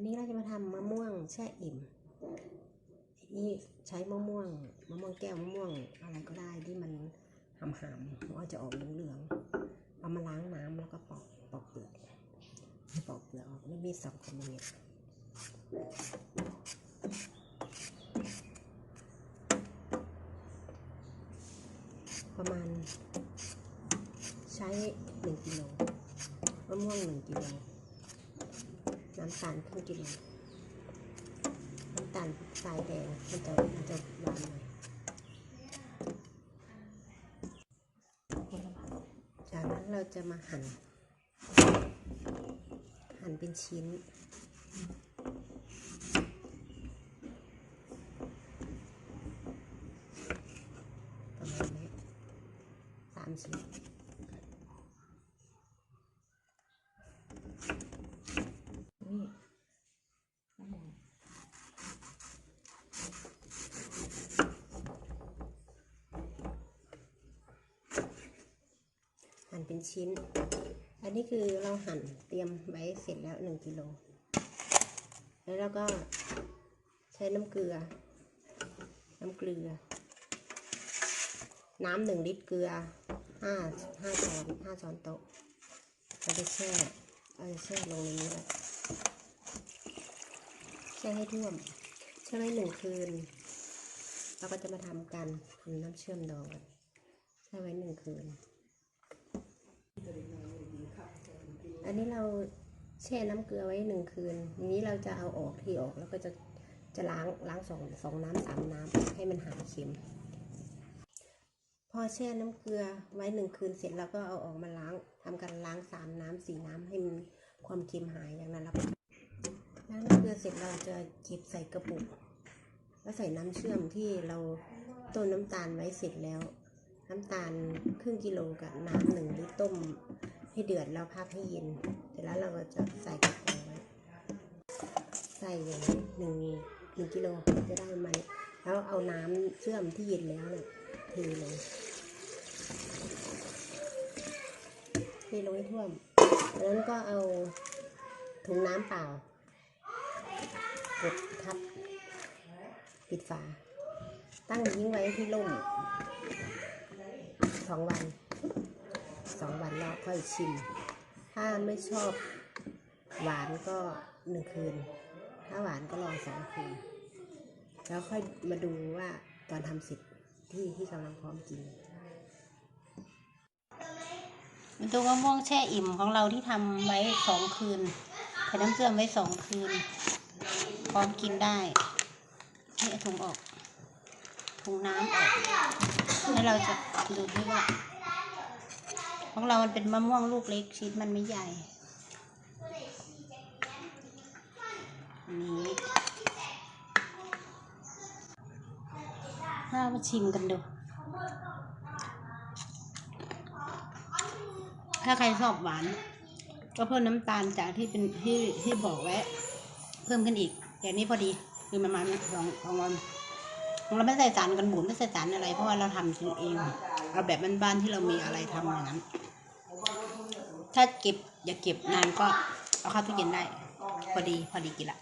วันนี้เราจะมาทำมะม่วงแช่อิ่ม นี่ใช้มะม่วงมะม่วงแก้วมะม่วงอะไรก็ได้ที่มันหำหำมันจะออกเหลืองๆเอามาล้างน้ำแล้วก็ปอกปอกเปลือกปอกเปลือกออกแล้วมีสองคนอย่างเงี้ยประมาณใช้หนึ่งกิโลมะม่วงหนึ่งกิโล น้ำตาลครึ่งกิโลน้ำตาลทรายแดงมันจะมันจะหวานหน่อยจากนั้นเราจะมาหั่น หั่นเป็นชิ้นประมาณนี้สามชิ้นมะม่วงหั่น เป็นชิ้น อันนี้คือเราหั่นเตรียมไว้เสร็จแล้วหนึ่งกิโล แล้วเราก็ใช้น้ำเกลือ น้ำเกลือ น้ำหนึ่งลิตรเกลือห้าห้าช้อนห้าช้อนโต๊ะเราจะแช่เราจะแช่ลงในนี้แหละแช่ให้ท่วมแช่ไว้หนึ่งคืนเราก็จะมาทำกันทำน้ำเชื่อมดองกันแช่ไว้หนึ่งคืน อันนี้เราแช่น้ำเกลือไว้หนึ่งคืนทีนี้เราจะเอาออกที่ออกแล้วก็จะจะล้างล้างสองสองน้ำสามน้ำให้มันหายเค็ม พอแช่น้ำเกลือไว้หนึ่งคืนเสร็จแล้วก็เอาออกมาล้างทำการล้างสามน้ำสี่น้ำให้มันความเค็มหายอย่างนั้นแล้วล้างน้ำเกลือเสร็จเราจะเก็บใส่กระปุก แล้วใส่น้ำเชื่อมที่เราต้มน้ำตาลไว้เสร็จแล้ว น้ำตาลครึ่งกิโลกับน้ำหนึ่งลิตรต้มให้เดือดแล้วพักให้เย็น เสร็จแล้วเราก็จะใส่กระปุกไว้ใส่อย่างนี้หนึ่งหนึ่งกิโลจะได้มัน แล้วเอาน้ำเชื่อมที่เย็นแล้วเนี่ยเทลงเทลงให้ท่วมจากนั้นก็เอาถุงน้ำเปล่ากดทับ ปิดฝา ตั้งทิ้งไว้ที่ร่ม สองวันสองวันแล้วค่อยชิม ถ้าไม่ชอบหวานก็หนึ่งคืน ถ้าหวานก็รอสองคืน แล้วค่อยมาดูว่าตอนทำเสร็จที่ที่กำลังพร้อมกินมันตัวมะม่วงแช่อิ่มของเราที่ทำไว้สองคืนใส่น้ำเชื่อมไว้สองคืน พร้อมกินได้นี่เอาถุงออกถุงน้ำออกแล้วเราจะ ดูที่ว่าของเรามันเป็นมะม่วงลูกเล็กชิ้นมันไม่ใหญ่นี้ถ้ามาชิมกันดู ถ้าใครชอบหวาน ก็เพิ่มน้ำตาลจากที่เป็นที่ที่บอกไว้ เพิ่มขึ้นอีกอย่างนี้พอดีคือประมาณสองสองวันของเราไม่ใส่สารกันบูดไม่ใส่สารอะไร เพราะว่าเราทำกินเอง เอาแบบบ้านๆที่เรามีอะไรทำอย่างนั้น ถ้าเก็บอย่าเก็บนานก็เอาเข้าตู้เย็นได้ พอดีพอดีกินละ